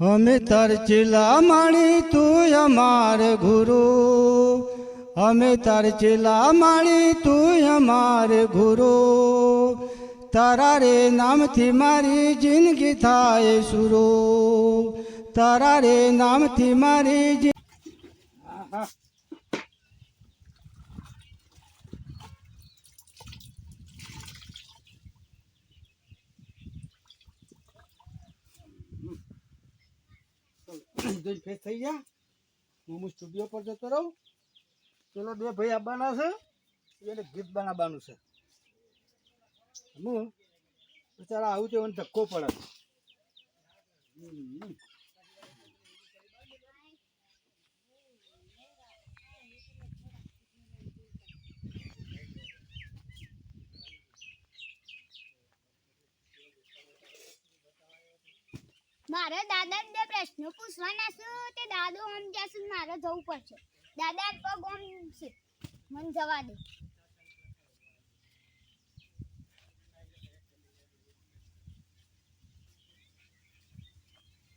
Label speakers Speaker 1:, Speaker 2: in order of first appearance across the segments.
Speaker 1: અમે તાર ચેલા માણી તું અમાર ગુરુ. અમે તાર ચેલા માણી તું અમાર ગુરુ. તારા રે નામથી મારી જિંદગી થાય સુરો. તારા રે નામથી મારી જિ- દૂધ ફેસ થઈ ગયા. હું હું સ્ટુડિયો પર જતો રહું. પેલો બે ભાઈ આવવાના છે. એને ગીત બનાવવાનું છે. હું બિચારા આવું તો એને ધક્કો પડે.
Speaker 2: મારે દાદાને બે પ્રશ્નો પૂછવાના છે તે દાદો સમજ્યા છે મારે જવું પડશે. દાદા પગ ઓમ છે. મને જવા દે.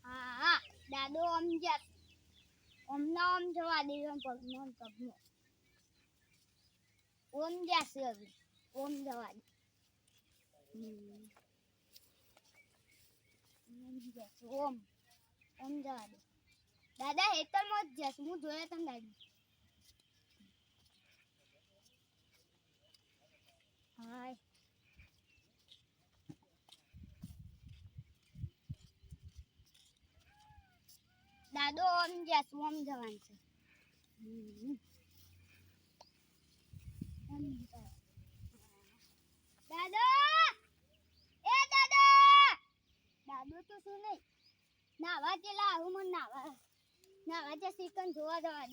Speaker 2: હા હા દાદો સમજ્યા ઓમના ઓમ જવા દે પગનો પગનો. ઓમ જશે હવે. ઓમ જવા દે. હમ. એ ઓમ ઓમ દાદા જશે હું જોયા તમે દાદી? હાય. દાદો, ઓમ જશે ઓમ જવાનું છે હમ. ઓમ જવાનું. દાદા એ દાદા દાદો તો શું નહીં નાવા જેલા આવું મને નાવા નાવા જે સિકન જોવા જવા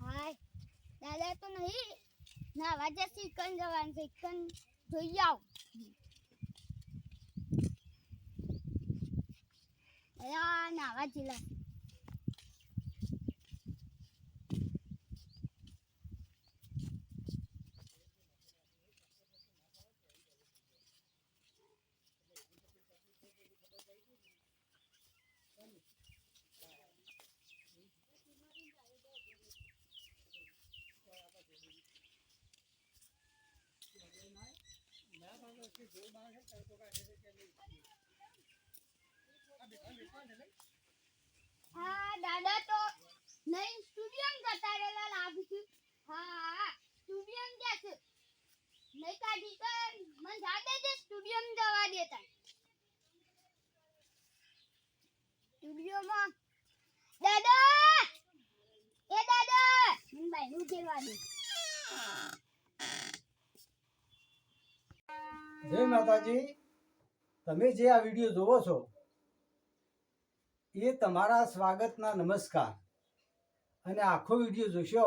Speaker 2: હાય, દાદા તો નહીં. નાવા જે સિકન જવાનું સિકન જોઈ આવ. નાવા જેલા હા, દાદા તો નહીં સ્ટુડિયો જતા રહેલા હા હા સ્ટુડિયો ગયા છે? નહીં કાઢી તો મને જાતે જ સ્ટુડિયો જવા દેતા. સ્ટુડિયોમાં દાદા! એ દાદા! મને બાયનું જેવા દે
Speaker 1: જય માતાજી. તમે જે આ વીડિયો જોવો છો એ તમારા સ્વાગતના નમસ્કાર. અને આખો વીડિયો જોશો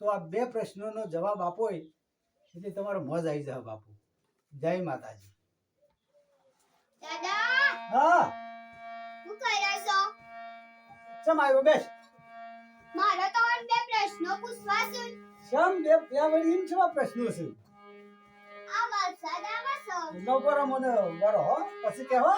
Speaker 1: તો આ બે પ્રશ્નોનો જવાબ આપો એટલે તમારો મોજ આવી જવાબ આપો જય માતાજી.
Speaker 2: દાદા!
Speaker 1: હા.
Speaker 2: કર્યા છો?
Speaker 1: આવ્યો? બેસ.
Speaker 2: મારે તો બે પ્રશ્નો પૂછવા છે.
Speaker 1: શમ બે બે વળી એમ પ્રશ્નો છે?
Speaker 2: આ છે
Speaker 1: ન કરો મને વરો હો પછી કહો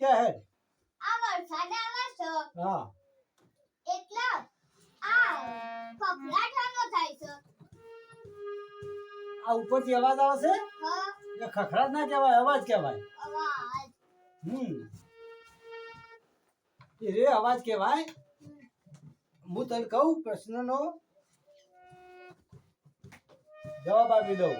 Speaker 1: કે હે
Speaker 2: આ વરસાદ આવે છે
Speaker 1: હા
Speaker 2: એટલે આ
Speaker 1: ઉપરથી અવાજ આવે છે એ ખખડાટ ના કહેવાય અવાજ કહેવાય. હમ. એ રે અવાજ કહેવાય. હું તને કહું પ્રશ્નનો જવાબ આપી દઉં.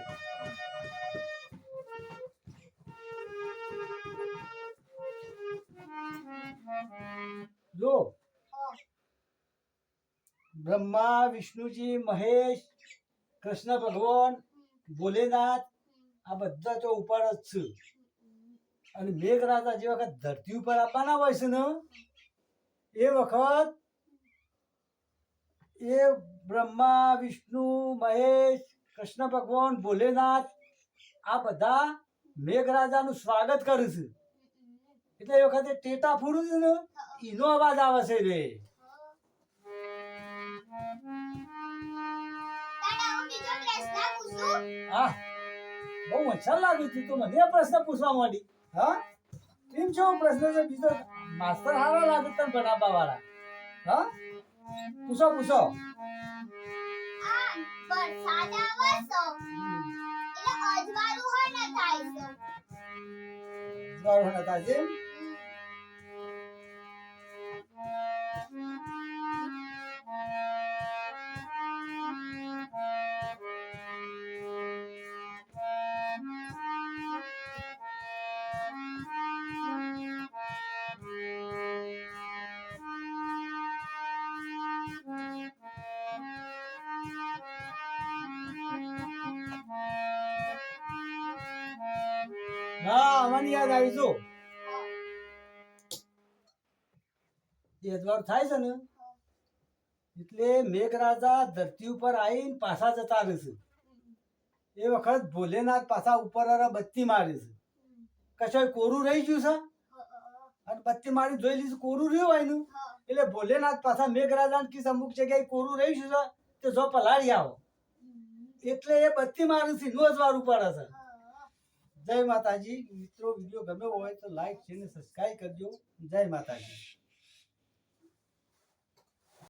Speaker 1: જો. બ્રહ્મા વિષ્ણુજી મહેશ કૃષ્ણ ભગવાન ભોલેનાથ આ બધા તો ઉપર જ છે. અને મેઘરાજા જે વખત ધરતી ઉપર આપવાના હોય છે ને, એ વખત એ બ્રહ્મા, વિષ્ણુ, મહેશ, કૃષ્ણ ભગવાન, ભોલેનાથ આ બધા મેઘરાજાનું સ્વાગત કરું છે. એટલે એ વખતે ટેટા ફૂડું છે ને, એનો અવાજ આવે છે રે.
Speaker 2: હું.
Speaker 1: બહુ મચ્છર લાગ્યું તું તો મને પ્રશ્ન પૂછવા માંડી. હા? કેમ છો? પ્રશ્ન છે બીજો. માસ્તર સારા લાગે તને ભણાવવા વાળા હા? પૂછો પૂછો.
Speaker 2: વરસાદ આવે છે. એટલે અજવાળું હોય ને થાય છે.
Speaker 1: અજવાળું ને થાય છે હા, મને યાદ આવી જો. થાય છે ને? એટલે મેઘરાજા ધરતી ઉપર આવીને પાછા જતા રહેશે એ વખત ભોલેનાથ પાછા ઉપર બત્તી મારે છે. કશો કોરું રહી ગયું છે? અને બત્તી મારી જોઈ લીધું, કોરું રહ્યું હોયનું એટલે ભોલેનાથ પાછા મેઘરાજાને કીધું અમુક જગ્યાએ કોરું રહી ગયું છે, તે જો પલાળી આવો. એટલે એ બત્તી મારે છે, નો જ પડે છે. જય માતાજી. મિત્રો વીડિયો ગમ્યો હોય તો લાઈક છે ને સબસ્ક્રાઈબ કરજો. જય માતાજી.